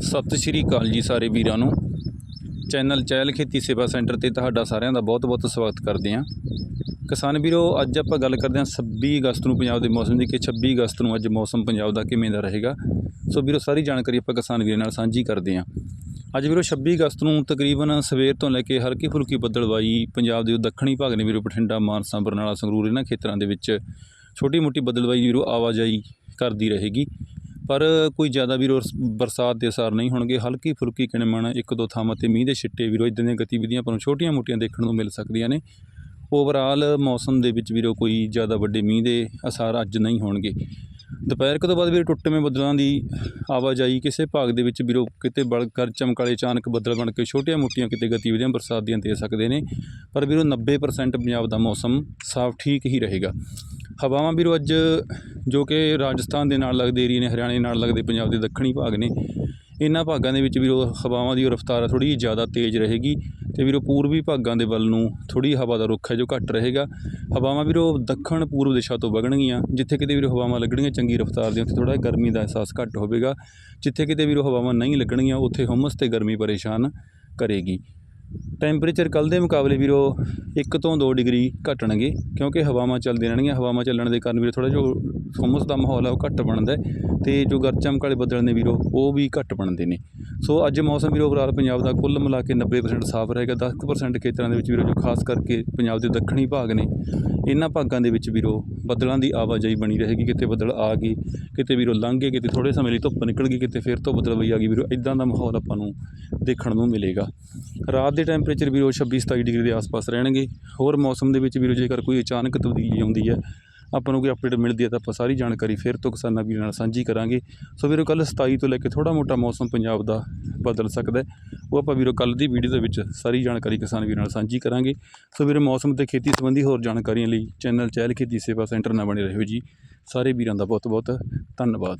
ਸਤਿ ਸ਼੍ਰੀ ਅਕਾਲ ਜੀ ਸਾਰੇ ਵੀਰਾਂ ਨੂੰ। ਚੈਨਲ ਚਹਿਲ ਖੇਤੀ ਸੇਵਾ ਸੈਂਟਰ ਤੇ ਤੁਹਾਡਾ ਸਾਰਿਆਂ ਦਾ ਬਹੁਤ-ਬਹੁਤ ਸਵਾਗਤ ਕਰਦੇ ਹਾਂ। ਕਿਸਾਨ ਵੀਰੋ, ਅੱਜ ਆਪਾਂ ਗੱਲ ਕਰਦੇ ਹਾਂ 26 ਅਗਸਤ ਨੂੰ ਪੰਜਾਬ ਦੇ ਮੌਸਮ ਦੀ ਕਿ 26 ਅਗਸਤ ਨੂੰ ਅੱਜ ਮੌਸਮ ਪੰਜਾਬ ਦਾ ਕਿਵੇਂ ਦਾ ਰਹੇਗਾ। ਸੋ ਵੀਰੋ, ਸਾਰੀ ਜਾਣਕਾਰੀ ਆਪਾਂ ਕਿਸਾਨ ਵੀਰਾਂ ਨਾਲ ਸਾਂਝੀ ਕਰਦੇ ਹਾਂ। ਅੱਜ ਵੀਰੋ 26 ਅਗਸਤ ਨੂੰ ਤਕਰੀਬਨ ਸਵੇਰ ਤੋਂ ਲੈ ਕੇ ਹਲਕੀ ਫੁਲਕੀ ਬੱਦਲਵਾਈ ਪੰਜਾਬ ਦੇ ਦੱਖਣੀ ਭਾਗ ਨੇ ਵੀਰੋ, ਬਠਿੰਡਾ, ਮਾਨਸਾ, ਬਰਨਾਲਾ, ਸੰਗਰੂਰ, ਇਹਨਾਂ ਖੇਤਰਾਂ ਦੇ ਵਿੱਚ ਛੋਟੀ ਮੋਟੀ ਬੱਦਲਵਾਈ ਵੀਰੋ ਆਵਾਜਾਈ ਕਰਦੀ ਰਹੇਗੀ। ਪਰ ਕੋਈ ਜ਼ਿਆਦਾ ਵੀਰੋ ਰਸ- ਬਰਸਾਤ ਦੇ ਅਸਰ ਨਹੀਂ ਹੋਣਗੇ। ਹਲਕੀ ਫੁਲਕੀ ਕਿਣਮਣ, ਇੱਕ ਦੋ ਥਾਵਾਂ ਤੇ ਮੀਂਹ ਦੇ ਛਿੱਟੇ ਵੀਰੋ ਇਦਾਂ ਦੀਆਂ ਗਤੀਵਿਧੀਆਂ ਆਪਾਂ ਛੋਟੀਆਂ ਮੋਟੀਆਂ ਦੇਖਣ ਨੂੰ ਮਿਲ ਸਕਦੀਆਂ ਨੇ। ਓਵਰਆਲ ਮੌਸਮ ਦੇ ਵਿੱਚ ਵੀਰੋ ਕੋਈ ਜ਼ਿਆਦਾ ਵੱਡੇ ਮੀਂਹ ਦੇ ਅਸਰ ਅੱਜ ਨਹੀਂ ਹੋਣਗੇ। ਦੁਪਹਿਰ ਤੋਂ ਬਾਅਦ ਵੀਰੋ ਟੁੱਟਵੇਂ ਬੱਦਲਾਂ ਦੀ ਆਵਾਜਾਈ ਕਿਸੇ ਭਾਗ ਦੇ ਵਿੱਚ ਵੀਰੋ ਕਿਤੇ ਬਲ ਕਰ ਚਮਕਾਲੇ ਅਚਾਨਕ ਬੱਦਲ ਬਣ ਕੇ ਛੋਟੀਆਂ ਮੋਟੀਆਂ ਕਿਤੇ ਗਤੀਵਿਧੀਆਂ ਬਰਸਾਤ ਦੀਆਂ ਦੇ ਸਕਦੇ ਨੇ। ਪਰ ਵੀਰੋ 90% ਪੰਜਾਬ ਦਾ ਮੌਸਮ ਸਾਫ਼ ਠੀਕ ਹੀ ਰਹੇਗਾ। ਹਵਾਵਾਂ ਵੀਰੋ ਅੱਜ ਜੋ ਕਿ ਰਾਜਸਥਾਨ ਦੇ ਨਾਲ ਲੱਗਦੇ ਏਰੀਏ ਨੇ, ਹਰਿਆਣੇ ਨਾਲ ਲੱਗਦੇ ਪੰਜਾਬ ਦੇ ਦੱਖਣੀ ਭਾਗ ਨੇ, ਇਹਨਾਂ ਭਾਗਾਂ ਦੇ ਵਿੱਚ ਵੀਰੋ ਹਵਾਵਾਂ ਦੀ ਰਫ਼ਤਾਰ ਥੋੜੀ ਜ਼ਿਆਦਾ ਤੇਜ਼ ਰਹੇਗੀ ਤੇ ਵੀਰੋ ਪੂਰਬੀ ਭਾਗਾਂ ਦੇ ਵੱਲ ਨੂੰ ਥੋੜੀ ਹਵਾ ਦਾ ਰੁੱਖ ਹੈ ਜੋ ਘੱਟ ਰਹੇਗਾ। ਹਵਾਵਾਂ ਵੀਰੋ ਦੱਖਣ ਪੂਰਬ ਦਿਸ਼ਾ ਤੋਂ ਵਗਣਗੀਆਂ, ਜਿੱਥੇ ਕਿਤੇ ਵੀਰੋ ਹਵਾਵਾਂ ਲੱਗਣਗੀਆਂ ਚੰਗੀ ਰਫ਼ਤਾਰ ਦੀਆਂ ਉੱਥੇ ਥੋੜਾ ਗਰਮੀ ਦਾ ਅਹਿਸਾਸ ਘੱਟ ਹੋਵੇਗਾ। ਜਿੱਥੇ ਕਿਤੇ ਵੀਰੋ ਹਵਾਵਾਂ ਨਹੀਂ ਲੱਗਣਗੀਆਂ, ਉੱਥੇ ਹਮਸ ਤੇ ਗਰਮੀ ਪਰੇਸ਼ਾਨ ਕਰੇਗੀ। ਟੈਂਪਰੇਚਰ ਕੱਲ੍ਹ ਦੇ ਮੁਕਾਬਲੇ ਵੀਰੋ 1 ਤੋਂ 2 ਡਿਗਰੀ ਘਟਣਗੇ, ਕਿਉਂਕਿ ਹਵਾਵਾਂ ਚੱਲਦੀਆਂ ਰਹਿਣਗੀਆਂ, ਹਵਾਵਾਂ ਚੱਲਣ ਦੇ ਕਾਰਨ ਵੀਰੋ ਥੋੜਾ ਜਿਹਾ ਹਮਸ ਦਾ ਮਾਹੌਲ ਹੈ ਉਹ ਘੱਟ ਬਣਦਾ ਹੈ ਤੇ ਜੋ ਗਰਚਮਕ ਵਾਲੇ ਬੱਦਲ ਨੇ ਵੀਰੋ, ਉਹ ਵੀ ਘੱਟ ਬਣਦੇ ਨੇ। ਸੋ ਅੱਜ ਮੌਸਮ ਵੀਰੋ ਓਵਰਆਲ ਪੰਜਾਬ ਦਾ ਕੁੱਲ ਮਿਲਾ ਕੇ 90% ਸਾਫ਼ ਰਹੇਗਾ 10% ਖੇਤਰਾਂ ਦੇ ਵਿੱਚ ਵੀਰੋ, ਜੋ ਖਾਸ ਕਰਕੇ ਪੰਜਾਬ ਦੇ ਦੱਖਣੀ ਭਾਗ ਨੇ, ਇਹਨਾਂ ਭਾਗਾਂ ਦੇ ਵਿੱਚ ਵੀਰੋ ਬੱਦਲਾਂ ਦੀ ਆਵਾਜਾਈ ਬਣੀ ਰਹੇਗੀ, ਕਿਤੇ ਬੱਦਲ ਆ ਗਏ, ਕਿਤੇ ਵੀਰੋ ਲੰਘ ਗਏ, ਕਿਤੇ ਥੋੜੇ ਸਮੇਂ ਲਈ ਧੁੱਪ ਨਿਕਲ ਗਈ, ਕਿਤੇ ਫਿਰ ਤੋਂ ਬੱਦਲਵਾਈ ਆ ਗਈ ਵੀਰੋ ਇਦਾਂ ਦਾ ਮਾਹੌਲ ਆਪਾਂ ਨੂੰ ਦੇਖਣ ਨੂੰ ਮਿਲੇਗਾ। ਰਾਤ ਦੇ ਟੈਂਪਰੇਚਰ ਵੀਰੋ 26 27 ਡਿਗਰੀ ਦੇ ਆਸ-ਪਾਸ ਰਹਿਣਗੇ। ਹੋਰ ਮੌਸਮ ਦੇ ਵਿੱਚ ਵੀਰੋ ਜੇਕਰ ਕੋਈ ਅਚਾਨਕ ਤਬਦੀਲੀ ਆਉਂਦੀ ਹੈ ਆਪਾਂ ਨੂੰ ਕੋਈ ਅਪਡੇਟ ਮਿਲਦੀ ਹੈ ਤਾਂ ਆਪਾਂ ਸਾਰੀ ਜਾਣਕਾਰੀ ਫਿਰ ਤੋਂ ਕਿਸਾਨਾਂ ਵੀਰਾਂ ਨਾਲ ਸਾਂਝੀ ਕਰਾਂਗੇ। ਸੋ ਵੀਰੋ ਕੱਲ 27 ਤੋਂ ਲੈ ਕੇ ਥੋੜਾ ਮੋਟਾ ਮੌਸਮ ਪੰਜਾਬ ਦਾ ਬਦਲ ਸਕਦਾ ਉਹ ਆਪਾਂ ਵੀਰੋ ਕੱਲ ਦੀ ਵੀਡੀਓ ਦੇ ਵਿੱਚ ਸਾਰੀ ਜਾਣਕਾਰੀ ਕਿਸਾਨ ਵੀਰਾਂ ਨਾਲ ਸਾਂਝੀ ਕਰਾਂਗੇ। ਸੋ ਵੀਰੋ, ਮੌਸਮ ਤੇ ਖੇਤੀ ਸੰਬੰਧੀ ਹੋਰ ਜਾਣਕਾਰੀਆਂ ਲਈ ਚੈਨਲ ਚਹਿਲ ਖੇਤੀ ਸੇਵਾ ਸੈਂਟਰ ਨਾਲ ਬਣੇ ਰਹੋ ਜੀ। ਸਾਰੇ ਵੀਰਾਂ ਦਾ ਬਹੁਤ ਬਹੁਤ ਧੰਨਵਾਦ।